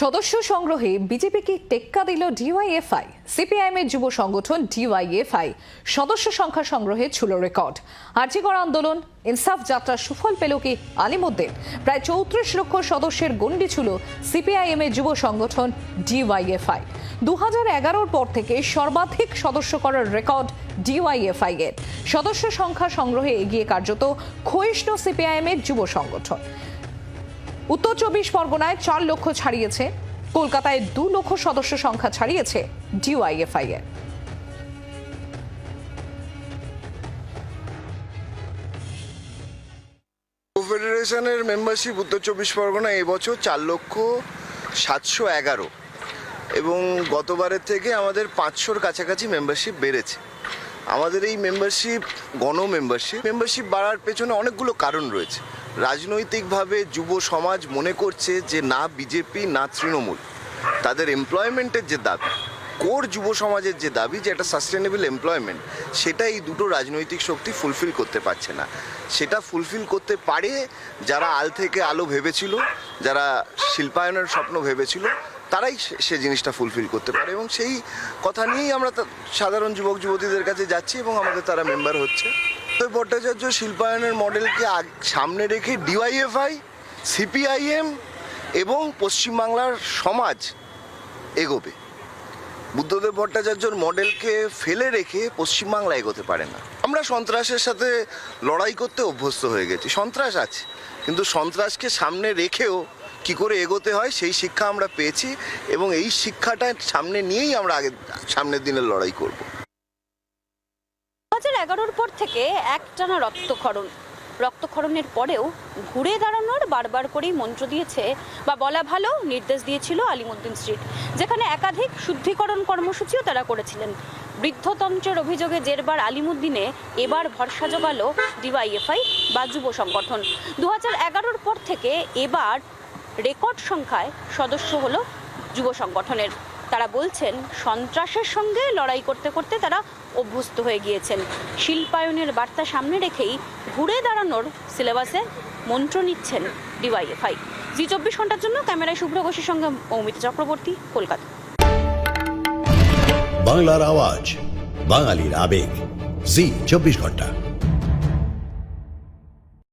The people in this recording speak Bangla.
সদস্য সংগ্রহে বিজেপিকে টেক্কা দিল ডিওয়াইএফআই। সিপিআইএম এর যুব সংগঠন ডিওয়াইএফআই সদস্য সংখ্যা সংগ্রহে ছিল রেকর্ড। আর্জিকর আন্দোলন, ইনসাফ যাত্রার সুফল পেল কি আলিমুদ্দিন। প্রায় চৌত্রিশ লক্ষ সদস্যের গণ্ডি ছিল সিপিআইএম এর যুব সংগঠন ডিওয়াইএফআই। দু হাজার এগারোর পর থেকে সর্বাধিক সদস্য করার রেকর্ড ডিওয়াইএফআই এর। সদস্য সংখ্যা সংগ্রহে এগিয়ে কার্যত ক্ষয়িষ্ণু সিপিআইএম এর যুব সংগঠন। উত্তর চব্বিশ পরগনায় চার লক্ষ ছাড়িয়েছে। কলকাতায় দু লক্ষ সদস্য সংখ্যা ছাড়িয়েছে ডিওয়াইএফআই এর। ফেডারেশনের মেম্বারশিপ উত্তর চব্বিশ পরগনা এবছর চার লক্ষ সাতশো এগারো এবং গতবারের থেকে আমাদের পাঁচশোর কাছাকাছি মেম্বারশিপ বেড়েছে। আমাদের এই মেম্বারশিপ গণ মেম্বারশিপ মেম্বারশিপ বাড়ার পেছনে অনেকগুলো কারণ রয়েছে। রাজনৈতিকভাবে যুব সমাজ মনে করছে যে না বিজেপি, না তৃণমূল। তাদের এমপ্লয়মেন্টের যে দাবি, কোর যুব সমাজের যে দাবি যে একটা সাস্টেনেবল এমপ্লয়মেন্ট সেটা এই দুটো রাজনৈতিক শক্তি ফুলফিল করতে পারছে না। সেটা ফুলফিল করতে পারে যারা আল থেকে আলো ভেবেছিল, যারা শিল্পায়নের স্বপ্ন ভেবেছিল, তারাই সে- জিনিসটা ফুলফিল করতে পারে এবং সেই কথা নিয়েই আমরা সাধারণ যুবক যুবতীদের কাছে যাচ্ছি এবং আমাদের তারা মেম্বার হচ্ছে। তো ভট্টাচার্য শিল্পায়নের মডেলকে সামনে রেখে ডিওয়াইএফআই, সিপিআইএম এবং পশ্চিমবাংলার সমাজ এগোবে। বুদ্ধদেব ভট্টাচার্যর মডেলকে ফেলে রেখে পশ্চিমবাংলা এগোতে পারে না। আমরা সন্ত্রাসের সাথে লড়াই করতে অভ্যস্ত হয়ে গেছি। সন্ত্রাস আছে, কিন্তু সন্ত্রাসকে সামনে রেখেও কি করে এগোতে হয় সেই শিক্ষা আমরা পেয়েছি এবং এই শিক্ষাটা সামনে নিয়েই আমরা আগে, সামনের দিনের লড়াই করব। এগারোর পর থেকে একটানা রক্তক্ষরণ। রক্তক্ষরণের পরেও ঘুরে দাঁড়ানোর বারবার করেই মন্ত্র দিয়েছে বা বলা ভালো নির্দেশ দিয়েছিল আলিমুদ্দিন স্ট্রিট যেখানে একাধিক শুদ্ধিকরণ কর্মসূচিও তারা করেছিলেন। বৃদ্ধতন্ত্রের অভিযোগে জেরবার আলিমুদ্দিনে এবার ভরসা জোগালো ডিওয়াইএফআই বা যুব সংগঠন। দু হাজার পর থেকে এবার রেকর্ড সংখ্যায় সদস্য হলো যুব সংগঠনের। তারা বলছেন, সন্ত্রাসের সঙ্গে লড়াই করতে করতে তারা অভ্যস্ত হয়ে গিয়েছেন। শিল্পায়নের বার্তা সামনে রেখেই ঘুরে দাঁড়ানোর সিলেবাসে মন্ত্র নিচ্ছেন ডিওয়াইএফআই। জি চব্বিশ ঘণ্টার জন্য ক্যামেরায় শুভ্র ঘোষের সঙ্গে অমিত চক্রবর্তী, কলকাতা। বাংলার আওয়াজ, বাঙালির আবেগ। জি চব্বিশ ঘণ্টা।